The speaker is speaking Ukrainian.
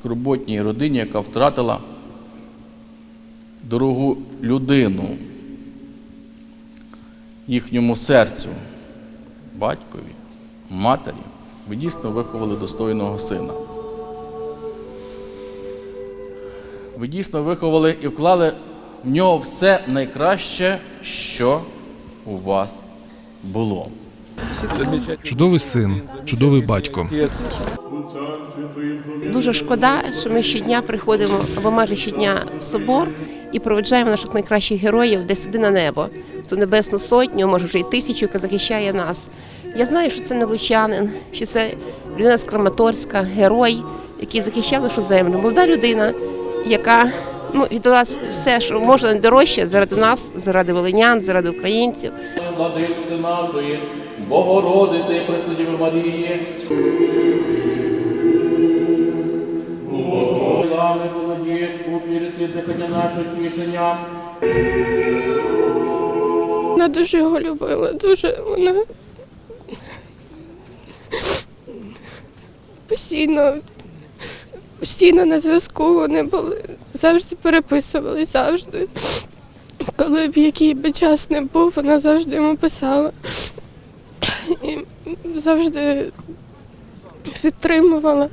скорботній родині, яка втратила дорогу людину їхньому серцю, батькові, матері. Ви дійсно виховали достойного сина. Ви дійсно виховали і вклали в нього все найкраще, що у вас було. Чудовий син, чудовий батько. Дуже шкода, що ми щодня приходимо або майже щодня в собор і проведжаємо наших найкращих героїв десь сюди на небо, ту небесну сотню, може вже й тисячу, яка захищає нас. Я знаю, що це не лучанин, що це людина з Краматорська, герой, який захищав нашу землю. Молода людина, яка ну, віддала все, що можна найдорожче заради нас, заради волинян, заради українців. Владичці нашої, Богородиці і Марії. Слави володієш, вірці, дихання наше тішення. Вона дуже його любила, дуже вона постійно, постійно на зв'язку вони були, завжди переписували, завжди. Коли б який би час не був, вона завжди йому писала. І завжди підтримувала.